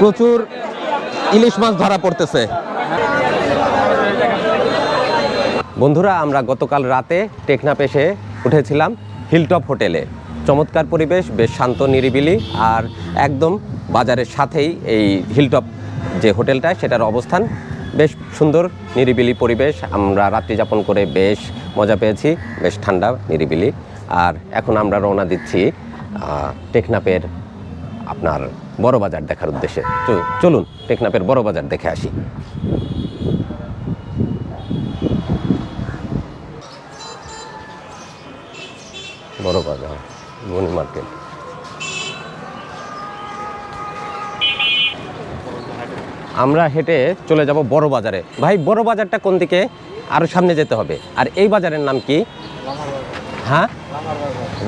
প্রচুর ইলিশ মাছ ধরা পড়তেছে। বন্ধুরা, আমরা গতকাল রাতে টেকনাপ এসে উঠেছিলাম হিলটপ হোটেলে। চমৎকার পরিবেশ, বেশ শান্ত, নিরিবিলি, আর একদম বাজারের সাথেই এই হিলটপ যে হোটেলটা, সেটার অবস্থান। বেশ সুন্দর, নিরিবিলি পরিবেশ। আমরা রাত্রি যাপন করে বেশ মজা পেয়েছি, বেশ ঠান্ডা, নিরিবিলি। আর এখন আমরা রওনা দিচ্ছি টেকনাপের আপনার বড় বাজার দেখার উদ্দেশ্যে। চলুন টেকনাপের বড় বাজার দেখে আসি। বড় বাজার মনি মার্কেট। আমরা হেঁটে চলে যাব বড় বাজারে। ভাই বড় বাজারটা কোন দিকে? আরও সামনে যেতে হবে। আর এই বাজারের নাম কি? হ্যাঁ?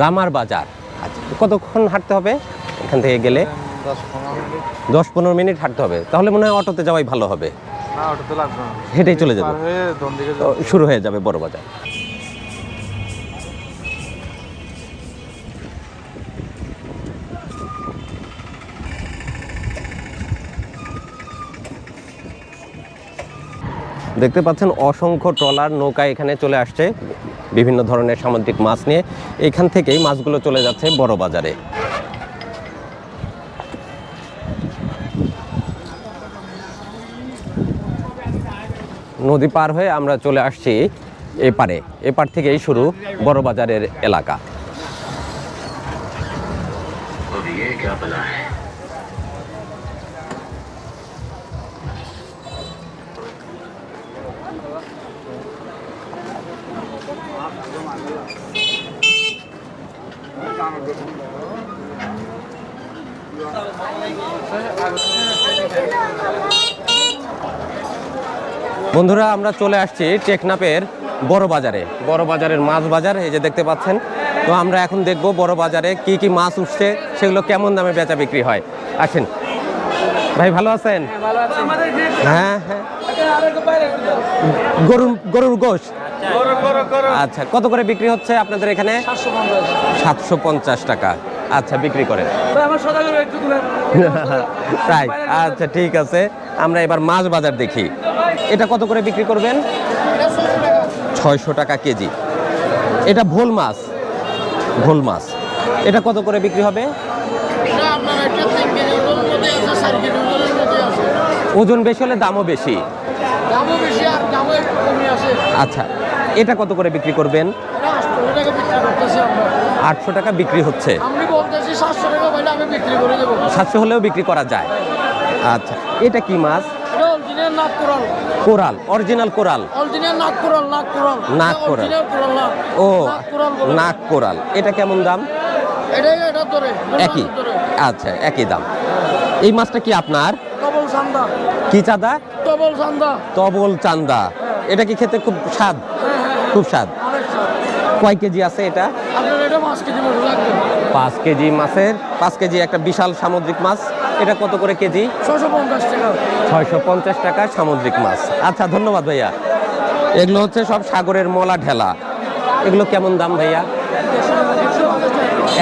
রামার বাজার। কতক্ষণ হাঁটতে হবে? এখান থেকে গেলে দশ পনেরো মিনিট হাঁটতে হবে। তাহলে মনে হয় অটোতে যাওয়াই ভালো হবে। হেঁটেই চলে যাব। শুরু হয়ে যাবে বড় বাজার। দেখতে পাচ্ছেন অসংখ্য ট্রলার নৌকা এখানে চলে আসছে। বিভিন্ন ধরনের সামুদ্রিক মাছ নিয়ে এখান থেকেই মাছগুলো চলে যাচ্ছে বড় বাজারে। নদী পার হয়ে আমরা চলে আসছি এপারে। এপার থেকেই শুরু বড় বাজারের এলাকা। বন্ধুরা আমরা চলে আসছি টেকনাপের বড় বাজারে। বড় বাজারের মাছ বাজার এই যে দেখতে পাচ্ছেন। তো আমরা এখন দেখব বড় বাজারে কি কি মাছ উঠছে সেগুলো কেমন দামে বেচা বিক্রি হয়। আসেন। ভাই ভালো আছেন? হ্যাঁ হ্যাঁ গরুর গরুর গোশ? আচ্ছা কত করে বিক্রি হচ্ছে আপনাদের এখানে? সাতশো পঞ্চাশ। টাকা। আচ্ছা বিক্রি করেন। তাই। আচ্ছা ঠিক আছে। আমরা এবার মাছ বাজার দেখি। এটা কত করে বিক্রি করবেন? ছয়শো টাকা কেজি। এটা ভোল মাছ। ভোল মাছ। এটা কত করে বিক্রি হবে? ওজন বেশি হলে দামও বেশি। আচ্ছা এটা কত করে বিক্রি করবেন? আটশো টাকা বিক্রি হচ্ছে। সাতশো টাকা পাইলে আমি বিক্রি করে দেবো। সাতশো হলেও বিক্রি করা যায়। আচ্ছা এটা কি মাছ? কোরাল। Original coral. নাক কোরাল ও নাক কোরাল এটা কেমন দাম? একই। আচ্ছা একই দাম। এই মাছটা কি আপনার? কি চাঁদা? তবল চান্দা। এটা কি খেতে খুব স্বাদ? খুব স্বাদ। কয় কেজি আছে এটা? পাঁচ কেজি মাছের পাঁচ কেজি একটা বিশাল সামুদ্রিক মাছ। এটা কত করে কেজি? ছশো পঞ্চাশ টাকা। ছয়শো পঞ্চাশ টাকা সামুদ্রিক মাছ। আচ্ছা ধন্যবাদ ভাইয়া। এগুলো হচ্ছে সব সাগরের মলা ঢেলা। এগুলো কেমন দাম ভাইয়া?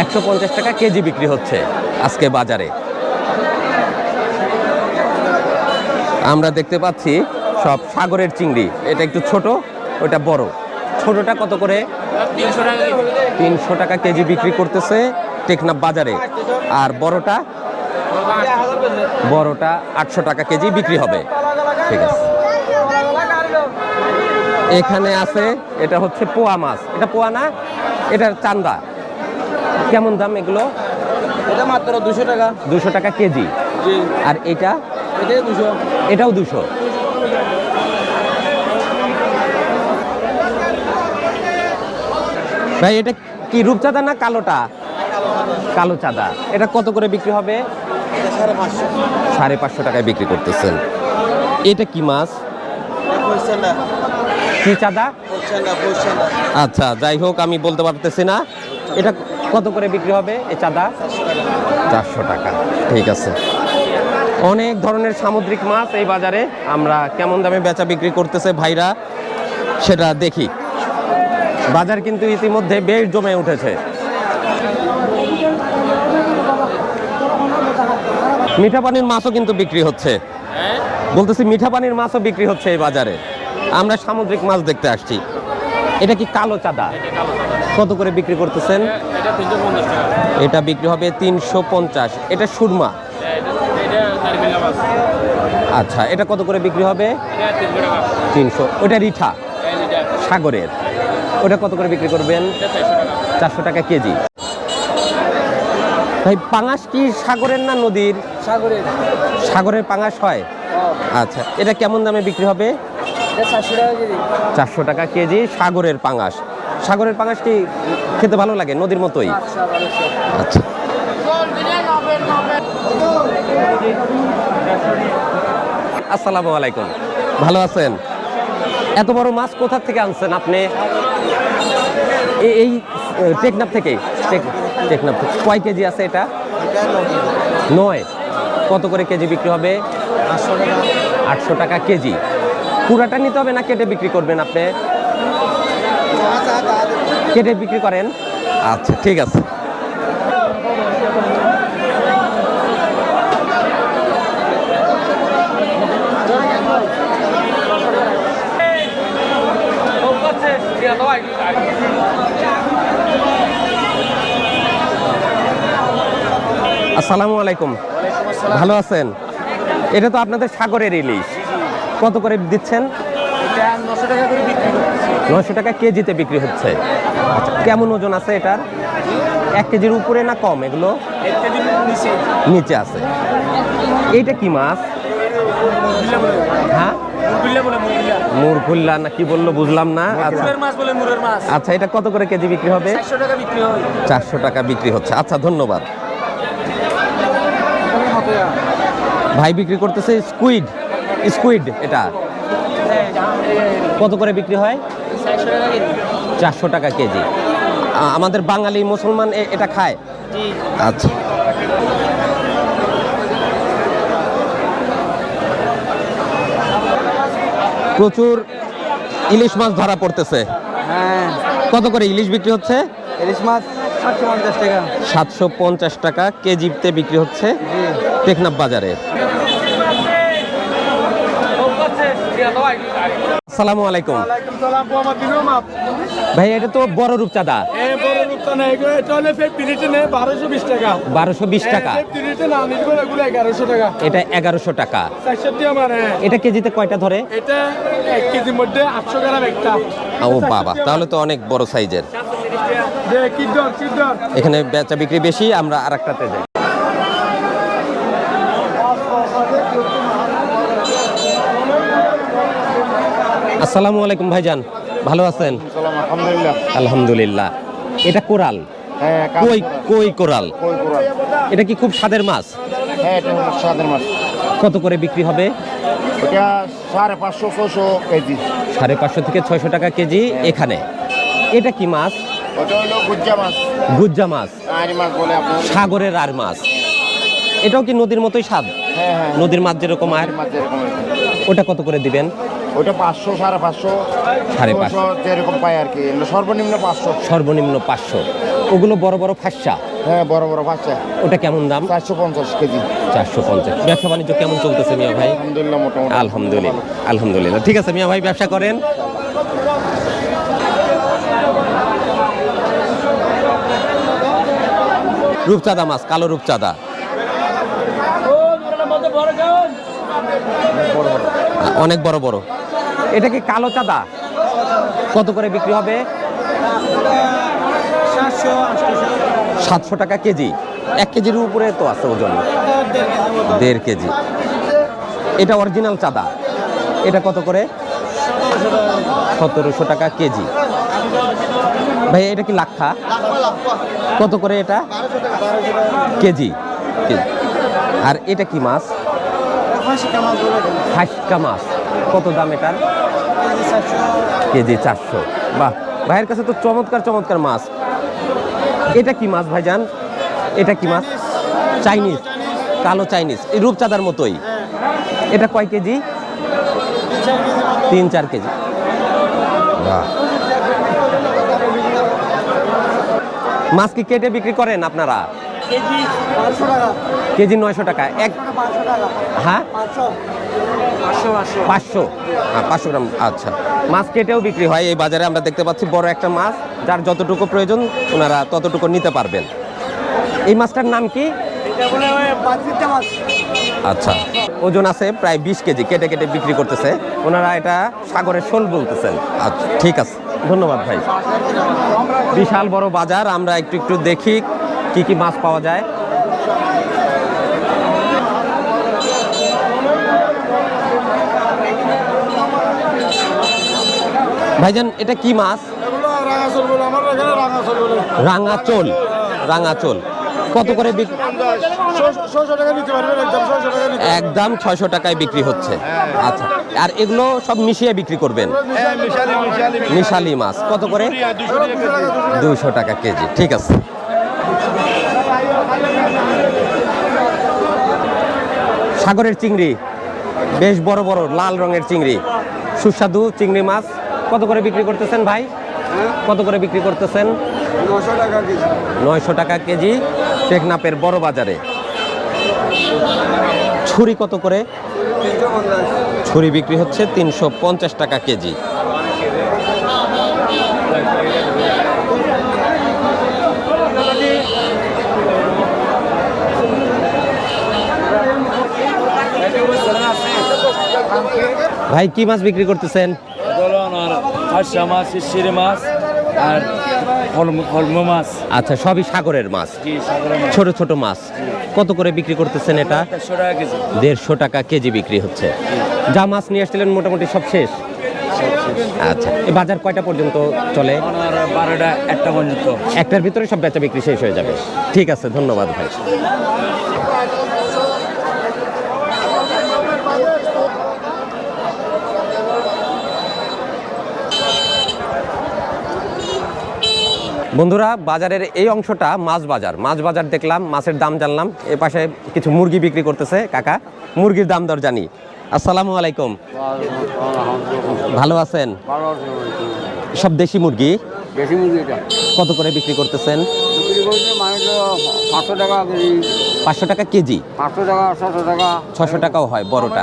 একশো পঞ্চাশ টাকা কেজি বিক্রি হচ্ছে আজকে বাজারে। আমরা দেখতে পাচ্ছি সব সাগরের চিংড়ি। এটা একটু ছোট ওটা বড়। ছোটটা কত করে? তিনশো টাকা কেজি। বিক্রি করতেছে টেকনাফ বাজারে। আর বড়টা বড়টা আটশো টাকা কেজি বিক্রি হবে। ঠিক আছে। এখানে আছে এটা হচ্ছে পোয়া মাছ। এটা পোয়া না এটার চান্দা। কেমন দাম এগুলো? এটা মাত্র দুশো টাকা। দুশো টাকা কেজি। আর এটা? দুশো। এটাও দুশো। ভাই এটা কি রূপচাঁদা না কালোটা? কালো চাঁদা। এটা কত করে বিক্রি হবে? সাড়ে পাঁচশো টাকায় বিক্রি করতেছেন। এটা কি মাছ? কি চাঁদা? আচ্ছা যাই হোক আমি বলতে পারতেছি না। এটা কত করে বিক্রি হবে এই চাঁদা? চারশো টাকা ঠিক আছে। অনেক ধরনের সামুদ্রিক মাছ এই বাজারে। আমরা কেমন দামে বেচা বিক্রি করতেছে ভাইরা সেটা দেখি। বাজার কিন্তু ইতিমধ্যে বেশ জমে উঠেছে। মিঠা পানির মাছও কিন্তু বিক্রি হচ্ছে। বলতেছি মিঠা পানির মাছও বিক্রি হচ্ছে এই বাজারে। আমরা সামুদ্রিক মাছ দেখতে আসছি। এটা কি কালো চাঁদা? কত করে বিক্রি করতেছেন? এটা বিক্রি হবে তিনশো পঞ্চাশ। এটা সুরমা? মাছ। আচ্ছা এটা কত করে বিক্রি হবে? তিনশো ওটা রিঠা? সাগরের। ওটা কত করে বিক্রি করবেন? চারশো টাকা। চারশো টাকা কেজি। ভাই পাঙাশ কি সাগরের না নদীর? সাগরের। সাগরের পাঙাশ হয়? আচ্ছা এটা কেমন দামে বিক্রি হবে? চারশো টাকা কেজি। সাগরের পাঙাশ। সাগরের পাঙাশ কি খেতে ভালো লাগে নদীর মতোই? আচ্ছা আচ্ছা। আসসালামু আলাইকুম। ভালো আছেন? এত বড় মাছ কোথা থেকে আনছেন আপনি? এই টেকনাফ থেকে। টেক- টেকনাফ থেকে। কয় কেজি আছে এটা? নয়। কত করে কেজি বিক্রি হবে? আটশো টাকা কেজি। পুরাটা নিতে হবে না কেটে বিক্রি করবেন আপনি? কেটে বিক্রি করেন। আচ্ছা ঠিক আছে। আসসালামু আলাইকুম। ভালো আছেন? এটা তো আপনাদের সাগরের ইলিশ। কত করে দিচ্ছেন? নশো টাকা কেজিতে বিক্রি হচ্ছে। আচ্ছা কেমন ওজন আছে এটার? এক কেজির উপরে না কম এগুলো? নিচে। আছে। এইটা কি মাছ? হ্যাঁ? মুরগুল্লা না কি বলল বুঝলাম না। আচ্ছা। আচ্ছা এটা কত করে কেজি বিক্রি হবে? চারশো টাকা বিক্রি হচ্ছে। আচ্ছা ধন্যবাদ। ভাই বিক্রি করতেছে স্কুইড স্কুইড এটা। কত করে বিক্রি হয়? চারশো টাকা কেজি। আমাদের বাঙালি মুসলমান এটা খায়? আচ্ছা। প্রচুর ইলিশ মাছ ধরা পড়তেছে। হ্যাঁ। কত করে ইলিশ বিক্রি হচ্ছে? ইলিশ মাছ সাতশো পঞ্চাশ টাকা। সাতশো পঞ্চাশ টাকা কেজিতে বিক্রি হচ্ছে। টেকনাফ বাজারে আসসালামু আলাইকুম। ভাই এটা তো বড় রূপচাঁদা। বারোশো বিশ টাকা। এটা এগারোশো টাকা। এটা কেজিতে কয়টা ধরে? ও বাবা তাহলে তো অনেক বড় সাইজের। এখানে বেচা বিক্রি বেশি আমরা আর একটাতে যাই। আসসালামু আলাইকুম ভাইজান। ভালো আছেন? আলহামদুলিল্লাহ। আলহামদুলিল্লাহ। এটা কোরাল? হ্যাঁ কই কই কোরাল? এটা কি খুব স্বাদের মাছ? হ্যাঁ এটা স্বাদের মাছ। কত করে বিক্রি হবে? এটা সাড়ে পাঁচশো ছশো কেজি। সাড়ে পাঁচশো থেকে ছয়শো টাকা কেজি এখানে। এটা কি মাছ? ওটা হলো গুজ্জা মাছ। গুজ্জা মাছ। আড়ি মাছ বলে আপনার। সাগরের আর মাছ। এটাও কি নদীর মতোই স্বাদ? হ্যাঁ হ্যাঁ। নদীর মাছ যেরকম আর? মাছ যেরকম ওটা কত করে দিবেন? ওটা পাঁচশো সাড়ে পাঁচশো সাড়ে পাঁচশো। যেরকম পাই আর কি। সর্বনিম্ন পাঁচশো। সর্বনিম্ন পাঁচশো। ওগুলো বড় বড় ফাঁসা? হ্যাঁ বড় বড় বাচ্চা ওটা কেমন দাম? চারশো পঞ্চাশ কেজি। চারশো পঞ্চাশ। ব্যবসা বাণিজ্য কেমন চলতেছে মিয়া ভাই? আলহামদুলিল্লাহ মোটামুটি। আলহামদুলিল্লাহ আলহামদুলিল্লাহ। ঠিক আছে মিয়া ভাই ব্যবসা করেন। রূপচাঁদা মাছ কালো রূপচাঁদা। অনেক বড় বড়। এটা কি কালো চাঁদা? কত করে বিক্রি হবে? সাতশো টাকা কেজি। এক কেজির উপরে তো আছে ওজন। দেড় কেজি। এটা অরিজিনাল চাঁদা। এটা কত করে? সতেরোশো টাকা কেজি। ভাই, এটা কি লাক্ষা? কত করে এটা? কেজি। আর এটা কি মাছ? হাসকা মাছ কত দাম এটার? কেজি চারশো। বাহ ভাইয়ের কাছে তো চমৎকার চমৎকার মাছ। এটা কি মাছ ভাইজান? এটা কি মাছ? চাইনিজ কালো চাইনিজ এই রূপচাঁদার মতোই। এটা কয় কেজি? তিন চার কেজি। বাহ। মাছ কি কেটে বিক্রি করেন আপনারা? কেজি পাঁচশো টাকা। কেজি নয়শো টাকা। এক হ্যাঁ? পাঁচশো। হ্যাঁ পাঁচশো গ্রাম আচ্ছা। মাছ কেটেও বিক্রি হয়। এই বাজারে আমরা দেখতে পাচ্ছি বড় একটা মাছ যার যতটুকু প্রয়োজন ওনারা ততটুকু নিতে পারবেন। এই মাছটার নাম কি? এটা বলে বাচ্চিটা মাছ। আচ্ছা। ওজন আছে প্রায় বিশ কেজি কেটে কেটে বিক্রি করতেছে। ওনারা এটা সাগরের শোল বলতেছেন। আচ্ছা ঠিক আছে। ধন্যবাদ ভাই। বিশাল বড় বাজার আমরা একটু একটু দেখি কি কি মাছ পাওয়া যায়? ভাইজান, এটা কি মাছ? রাঙাচোল। রাঙাচোল। কত করে একদম ছয়শো টাকায় বিক্রি হচ্ছে। আচ্ছা আর এগুলো সব মিশিয়ে বিক্রি করবেন? মিশালি মাছ। কত করে? দুইশো টাকা কেজি। ঠিক আছে। সাগরের চিংড়ি বেশ বড় বড় লাল রঙের চিংড়ি। সুস্বাদু চিংড়ি মাছ। কত করে বিক্রি করতেছেন ভাই? কত করে বিক্রি করতেছেন? নশো টাকা কেজি। নয়শো টাকা কেজি টেকনাপের বড় বাজারে। ছুরি কত করে? ছুরি বিক্রি হচ্ছে তিনশো পঞ্চাশ টাকা কেজি। ভাই কি মাছ বিক্রি করতেছেন? মাছ আর আচ্ছা সবই সাগরের মাছ। ছোট ছোট মাছ। কত করে বিক্রি করতেছেন এটা? দেড়শো টাকা কেজি। দেড়শো টাকা কেজি বিক্রি হচ্ছে। যা মাছ নিয়ে আসছিলেন মোটামুটি সব শেষ? আচ্ছা এই বাজার কয়টা পর্যন্ত চলে? বারোটা একটা পর্যন্ত। একটার ভিতরে সব বেচা বিক্রি শেষ হয়ে যাবে। ঠিক আছে ধন্যবাদ ভাই। বন্ধুরা বাজারের এই অংশটা মাছ বাজার। মাছ বাজার দেখলাম মাছের দাম জানলাম। এ পাশে কিছু মুরগি বিক্রি করতেছে কাকা। মুরগির দাম দর জানি। আসসালামু আলাইকুম। ভালো আছেন? সব দেশি মুরগি? বেশি মুরগি এটা। কত করে বিক্রি করতেছেন? বিক্রি মানুষ পাঁচশো টাকা কেজি। পাঁচশো টাকা কেজি? পাঁচশো টাকা ছশো টাকা। ছশো টাকাও হয় বড়টা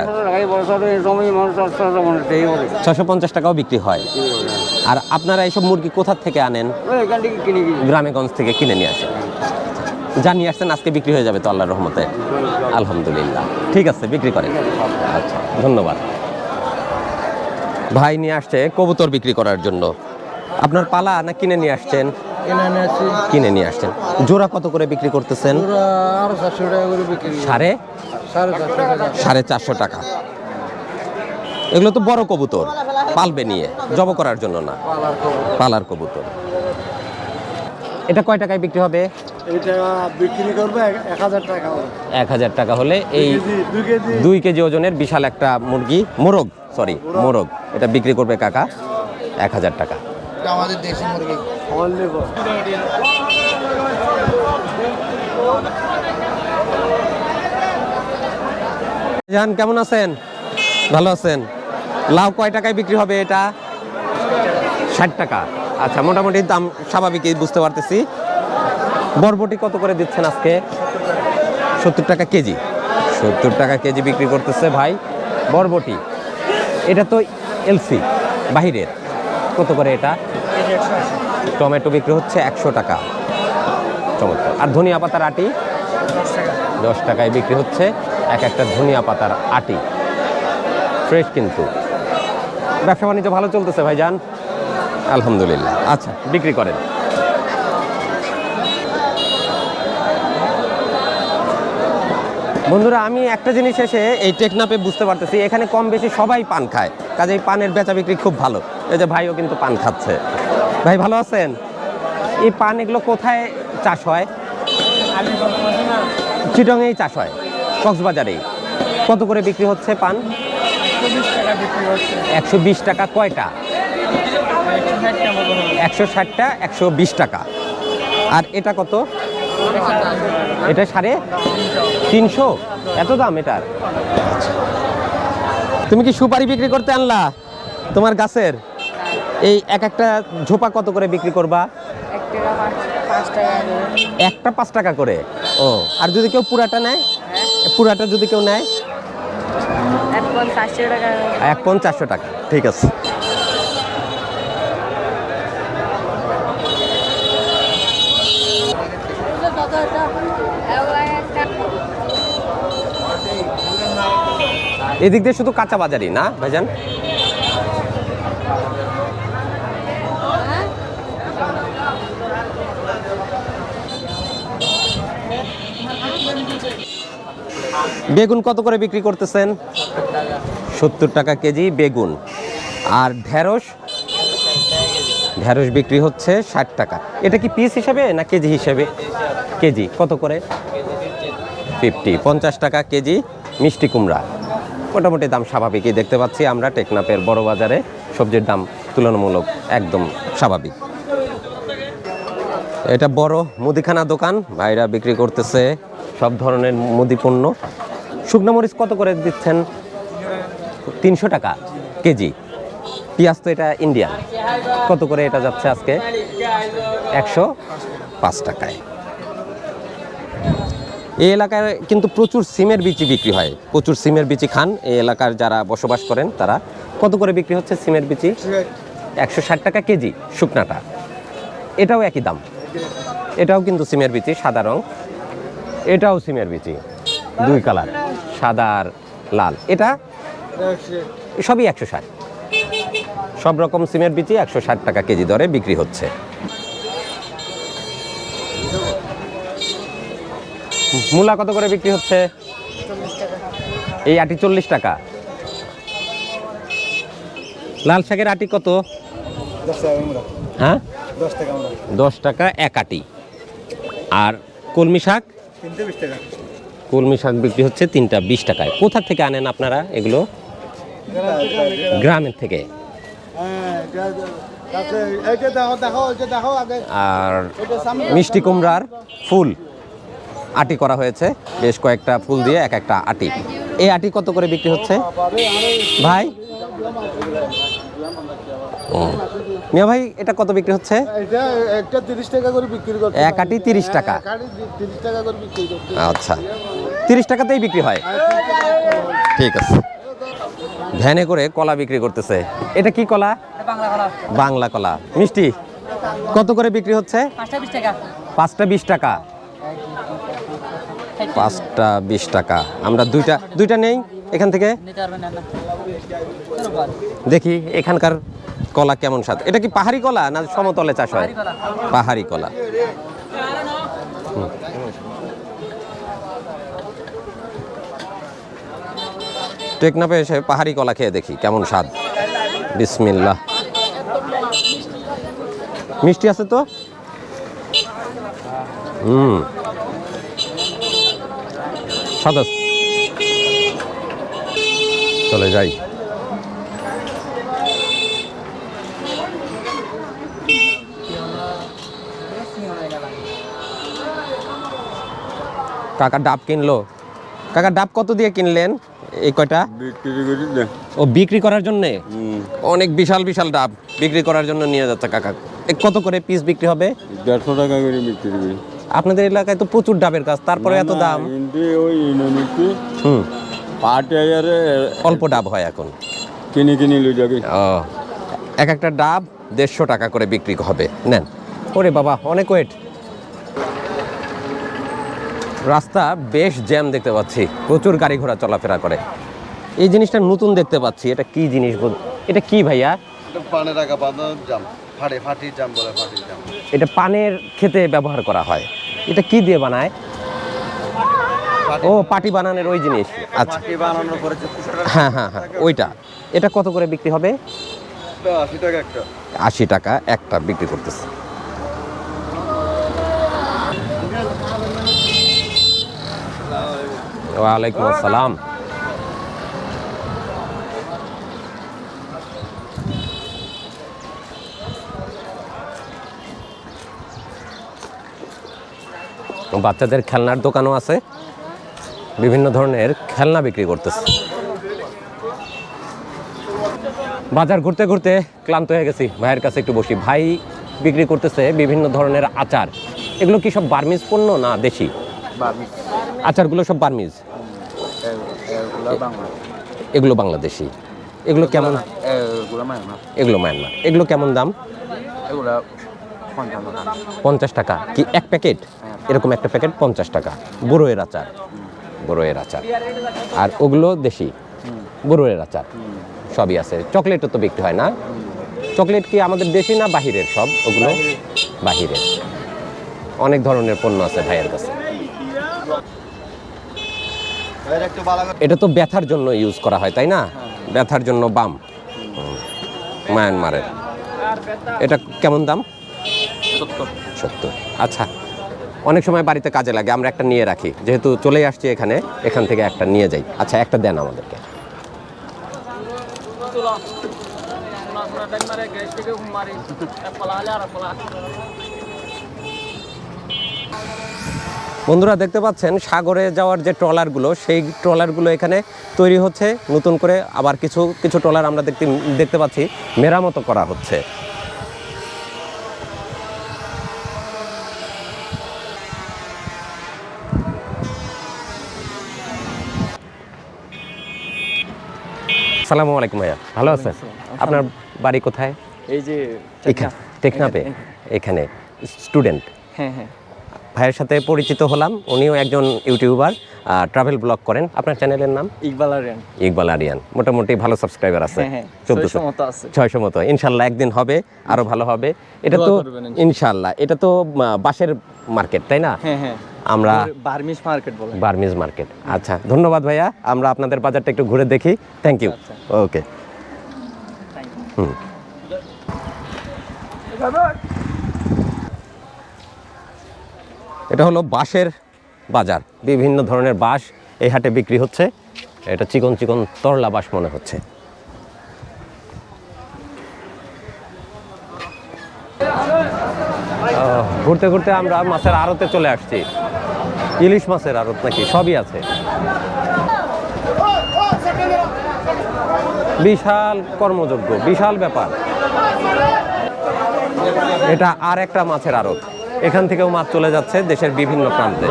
ছশো মানুষ ছশো পঞ্চাশ টাকাও বিক্রি হয়। আর আপনারা এইসব মুরগি কোথা থেকে আনেন? গ্রামেগঞ্জ থেকে কিনে নিয়ে আসেন। যা নিয়ে আসছেন আজকে বিক্রি হয়ে যাবে তো আল্লাহর রহমতে। আলহামদুলিল্লাহ। ঠিক আছে বিক্রি করেন। আচ্ছা ধন্যবাদ। ভাই নিয়ে আসছে কবুতর বিক্রি করার জন্য। আপনার পালা না কিনে নিয়ে আসছেন? কিনে নিয়ে আসছেন। জোড়া কত করে বিক্রি করতেছেন? সাড়ে? সাড়ে চারশো টাকা। এগুলো তো বড় কবুতর। পালবে নিয়ে। জব করার জন্য না। পালার কবুতর। এটা কয় টাকায় বিক্রি হবে? এটা বিক্রি করবে এক- হাজার টাকা এক হাজার টাকা হলে এই দুই কেজি। ওজনের বিশাল একটা মুরগি। মোরগ সরি মোরগ। এটা বিক্রি করবে কাকা এক হাজার টাকা। এটা আমাদের দেশি মুরগি। অনলি কেমন আছেন? ভালো আছেন। লাউ কয় টাকায় বিক্রি হবে এটা? ষাট টাকা। আচ্ছা মোটামুটি দাম স্বাভাবিকই বুঝতে পারতেছি। বরবটি কত করে দিচ্ছেন আজকে? সত্তর টাকা কেজি। সত্তর টাকা কেজি বিক্রি করতেছে ভাই বরবটি। এটা তো এলসি বাহিরের। কত করে এটা? টমেটো বিক্রি হচ্ছে একশো টাকা। চমৎকার। আর ধনিয়া পাতার আটি? দশ টাকায় বিক্রি হচ্ছে এক একটা ধনিয়া পাতার আটি। ফ্রেশ কিন্তু। ব্যবসা বাণিজ্য ভালো চলতেছে ভাইজান? আলহামদুলিল্লাহ। আচ্ছা বিক্রি করেন। বন্ধুরা, আমি একটা জিনিস এসে এই টেকনাপে বুঝতে পারতেছি, এখানে কম বেশি সবাই পান খায়, কাজেই পানের বেচা বিক্রি খুব ভালো। এই যে ভাইও কিন্তু পান খাচ্ছে। ভাই ভালো আছেন? এই পান এগুলো কোথায় চাষ হয়? চিটংয়েই চাষ হয়, কক্সবাজারেই। কত করে বিক্রি হচ্ছে পান? একশো বিশ টাকা কয়টা? একশো ষাটটা একশো বিশ টাকা। আর এটা কত? এটা সাড়ে তিনশো? এত দাম এটার? তুমি কি সুপারি বিক্রি করতে আনলা তোমার গাছের? এই এক একটা ঝোপা কত করে বিক্রি করবা? একটা পাঁচ টাকা করে। ও আর যদি কেউ পুরাটা নেয়? পুরাটা যদি কেউ নেয়? এক পন চারশো টাকা ঠিক আছে। এদিক দিয়ে শুধু কাঁচা বাজারই না ভাইজান? বেগুন কত করে বিক্রি করতেছেন? সত্তর টাকা কেজি বেগুন। আর ঢেঁড়স? ঢেঁড়স বিক্রি হচ্ছে ষাট টাকা। এটা কি পিস হিসাবে না কেজি হিসাবে? কেজি। কত করে? ফিফটি পঞ্চাশ টাকা কেজি মিষ্টি কুমড়া। মোটামুটি দাম স্বাভাবিকই দেখতে পাচ্ছি আমরা টেকনাপের বড় বাজারে। সবজির দাম তুলনামূলক একদম স্বাভাবিক। এটা বড় মুদিখানা দোকান। ভাইরা বিক্রি করতেছে সব ধরনের মুদি পণ্য। শুকনো মরিচ কত করে দিচ্ছেন? তিনশো টাকা কেজি। পেঁয়াজ তো এটা ইন্ডিয়ান কত করে এটা যাচ্ছে আজকে? একশো পাঁচ টাকায়। এই এলাকায় কিন্তু প্রচুর সিমের বিচি বিক্রি হয়। প্রচুর সিমের বিচি খান। এই এলাকার যারা বসবাস করেন, তারা কত করে বিক্রি হচ্ছে সিমের বিচি? একশো ষাট টাকা কেজি শুকনাটা। এটাও একই দাম। এটাও কিন্তু সিমের বিচি, সাদা রং। এটাও সিমের বিচি। দুই কালার সাদা আর লাল। এটা সবই একশো ষাট। সব রকম সিমের বিচি একশো ষাট টাকা কেজি দরে বিক্রি হচ্ছে। মূলা কত করে বিক্রি হচ্ছে? এই আটি চল্লিশ টাকা। লাল শাকের আটি কত? হ্যাঁ? দশ টাকা এক আটি। আর কলমি শাক? কলমি শাক বিক্রি হচ্ছে তিনটা বিশ টাকায়। কোথা থেকে আনেন আপনারা এগুলো? গ্রামের থেকে। আর মিষ্টি কুমড়ার ফুল। আটি করা হয়েছে। বেশ কয়েকটা ফুল দিয়ে এক একটা আটি। এই আটি কত করে বিক্রি হচ্ছে? ভাই। মিয়া ভাই এটা কত বিক্রি হচ্ছে? এটা একটা তিরিশ টাকা করে বিক্রি করতে এক আটি তিরিশ টাকা। তিরিশ টাকা করে বিক্রি করতে আচ্ছা। তিরিশ টাকাতেই বিক্রি হয়? ঠিক আছে। ভ্যানে করে কলা বিক্রি করতেছে। এটা কি কলা? বাংলা কলা। মিষ্টি? কত করে বিক্রি হচ্ছে? পাঁচটা বিশ টাকা। পাঁচটা বিশ টাকা। টাকা। আমরা দুইটা দুইটা নেই এখান থেকে? দেখি এখানকার কলা কেমন স্বাদ? এটা কি পাহাড়ি কলা না সমতলে চাষ হয়? পাহাড়ি কলা। টেকনাপে এসে পাহাড়ি কলা খেয়ে দেখি কেমন স্বাদ? বিসমিল্লাহ। মিষ্টি আছে তো? হুম। স্বাদ। চলে যাই। কাকা ডাব কিনলো। কাকা ডাব কত দিয়ে কিনলেন? এই কয়টা? ও বিক্রি করার জন্য? অনেক বিশাল বিশাল ডাব। বিক্রি করার জন্য নিয়ে যাচ্ছে কাকা। কত করে পিস বিক্রি হবে? দেড়শো টাকা করে বিক্রি করি। আপনাদের এলাকায় তো প্রচুর ডাবের গাছ তারপরে এত দাম? হুম। অল্প ডাব হয় এখন। কিনে কিনে লই যাবে। এক একটা ডাব দেড়শো টাকা করে বিক্রি হবে। নেন। ওরে বাবা অনেক ওয়েট রাস্তা বেশ জ্যাম দেখতে পাচ্ছি। প্রচুর গাড়ি ঘোড়া চলাফেরা করে। এই জিনিসটা নতুন দেখতে পাচ্ছি। এটা কি জিনিস এটা কি ভাইয়া? এটা পানের খেতে ব্যবহার করা হয়। এটা কি দিয়ে বানায়? ও পাটি বানানোর ওই জিনিস। আচ্ছা। হ্যাঁ হ্যাঁ হ্যাঁ। ওইটা। এটা কত করে বিক্রি হবে? আশি টাকা একটা। আশি টাকা একটা বিক্রি করতেছে। ওয়ালাইকুম আসসালাম। বাচ্চাদের খেলনার দোকানও আছে। বিভিন্ন ধরনের খেলনা বিক্রি করতেছে। বাজার ঘুরতে ঘুরতে ক্লান্ত হয়ে গেছি। ভাইয়ের কাছে একটু বসি। ভাই বিক্রি করতেছে বিভিন্ন ধরনের আচার। এগুলো কি সব বার্মিজ পণ্য না দেশি? আচারগুলো সব বার্মিজ? এগুলো বাংলাদেশি। এগুলো কেমন? এগুলো মায়ানমার। এগুলো কেমন দাম? পঞ্চাশ টাকা। কি এক প্যাকেট? এরকম একটা প্যাকেট পঞ্চাশ টাকা। বড়োয়ের আচার। বড়োয়ের আচার। আর ওগুলো দেশি। বড়োয়ের আচার। সবই আছে। চকলেটও তো বিক্রি হয় না? চকলেট কি আমাদের দেশি না বাহিরের সব? ওগুলো বাহিরের। অনেক ধরনের পণ্য আছে ভাইয়ের কাছে। এটা তো ব্যথার জন্য ইউজ করা হয় তাই না? ব্যথার জন্য বাম। মায়ানমারের। এটা কেমন দাম? সত্তর। আচ্ছা অনেক সময় বাড়িতে কাজে লাগে আমরা একটা নিয়ে রাখি। যেহেতু চলে আসছি এখানে এখান থেকে একটা নিয়ে যাই। আচ্ছা একটা দেন আমাদেরকে। বন্ধুরা দেখতে পাচ্ছেন সাগরে যাওয়ার যে ট্রলারগুলো সেই ট্রলারগুলো এখানে তৈরি হচ্ছে। নতুন করে আবার কিছু কিছু ট্রলার আমরা দেখতে দেখতে পাচ্ছি মেরামতো করা হচ্ছে। সালামু আলাইকুম ভাইয়া ভালো আছেন? আপনার বাড়ি কোথায়? এই যে টেকনাপে এখানে স্টুডেন্ট। হ্যাঁ হ্যাঁ। ভাইয়ের সাথে পরিচিত হলাম। উনিও একজন ইউটিউবার ট্রাভেল ব্লগ করেন। আপনার চ্যানেলের নাম? ইকবাল আরিয়ান। ইকবাল আরিয়ান। মোটামুটি ভালো সাবস্ক্রাইবার আছে। হ্যাঁ হ্যাঁ চোদ্দশো। ছয়শো মতো আছে। ছয়শো মতো। ইনশাল্লাহ একদিন হবে আরও ভালো হবে। এটা তো ইনশাল্লাহ। এটা তো বাঁশের মার্কেট তাই না? হ্যাঁ আমরা বার্মিস মার্কেট বলে। বার্মিজ মার্কেট আচ্ছা ধন্যবাদ ভাইয়া। আমরা আপনাদের বাজারটা একটু ঘুরে দেখি। Thank you. ওকে হুম। এটা হলো বাঁশের বাজার। বিভিন্ন ধরনের বাঁশ এই হাটে বিক্রি হচ্ছে। এটা চিকন চিকন তরলা বাঁশ মনে হচ্ছে। ঘুরতে ঘুরতে আমরা মাছের আড়তে চলে আসছি। ইলিশ মাছের আড়ত নাকি? সবই আছে। বিশাল কর্মযোগ্য, বিশাল ব্যাপার। এটা আর একটা মাছের আড়ত। এখান থেকেও মাছ চলে যাচ্ছে দেশের বিভিন্ন প্রান্তে।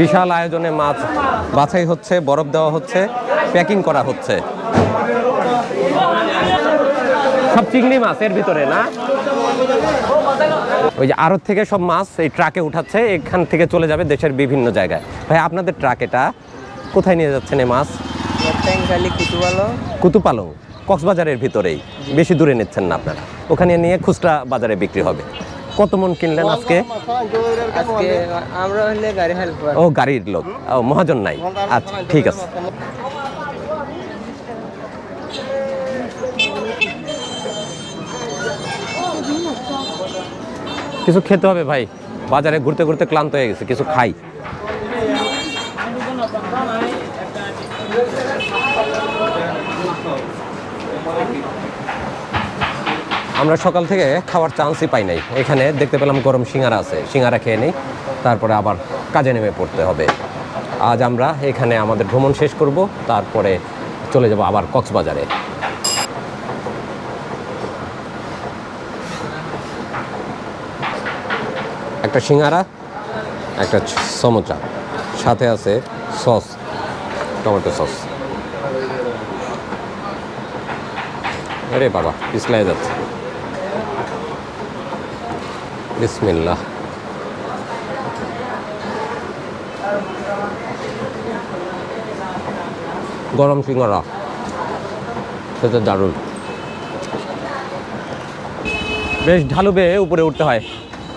বিশাল আয়োজনে মাছ বাছাই হচ্ছে, বরফ দেওয়া হচ্ছে, প্যাকিং করা হচ্ছে। সব চিংড়ি মাছ এর ভিতরে, না? ওই যে আড়ত থেকে সব মাছ এই ট্রাকে উঠাচ্ছে, এখান থেকে চলে যাবে দেশের বিভিন্ন জায়গায়। ভাই, আপনাদের ট্রাক এটা কোথায় নিয়ে যাচ্ছেন এই মাছ? কুতুবালো কুতুপালং কক্সবাজারের ভিতরেই। বেশি দূরে নিচ্ছেন না আপনারা। ওখানে নিয়ে খুচরা বাজারে বিক্রি হবে। কত মন কিনলেন আজকে? আজকে আমরা হলে গাড়ি হেল্প ও গাড়ির লোক। ও মহাজন নাই? আচ্ছা ঠিক আছে। কিছু খেতে হবে ভাই। বাজারে ঘুরতে ঘুরতে ক্লান্ত হয়ে গেছে কিছু খাই। আমরা সকাল থেকে খাওয়ার চান্সই পাই নাই। এখানে দেখতে পেলাম গরম সিঙ্গারা আছে। সিঙ্গারা খেয়ে নেই। তারপরে আবার কাজে নেমে পড়তে হবে। আজ আমরা এখানে আমাদের ভ্রমণ শেষ করব। তারপরে চলে যাব আবার কক্সবাজারে। একটা সিঙ্গারা, একটা সমোচা। সাথে আছে সস। টমেটো সস আরে বাবা পিছলাই যাচ্ছে বিসমিল্লাহ গরম সিঙ্গারা। সেটা দারুণ। বেশ ঢালু বেয়ে উপরে উঠতে হয়।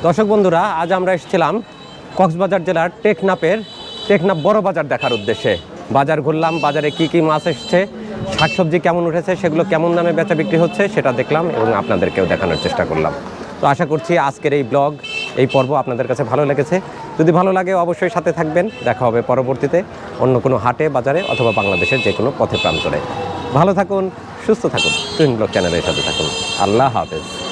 দর্শক বন্ধুরা, আজ আমরা এসেছিলাম কক্সবাজার জেলার টেকনাপের, টেকনাপ বড় বাজার দেখার উদ্দেশ্যে। বাজার ঘুরলাম, বাজারে কি কি মাছ এসছে, শাকসবজি কেমন উঠেছে, সেগুলো কেমন দামে বেচা বিক্রি হচ্ছে সেটা দেখলাম এবং আপনাদেরকেও দেখানোর চেষ্টা করলাম। তো আশা করছি আজকের এই ব্লগ, এই পর্ব আপনাদের কাছে ভালো লেগেছে। যদি ভালো লাগে অবশ্যই সাথে থাকবেন। দেখা হবে পরবর্তীতে অন্য কোনো হাটে, বাজারে অথবা বাংলাদেশের যে কোনো পথে প্রান্তরে। ভালো থাকুন, সুস্থ থাকুন টুইন ব্লগ চ্যানেলের সাথে থাকুন। আল্লাহ হাফেজ।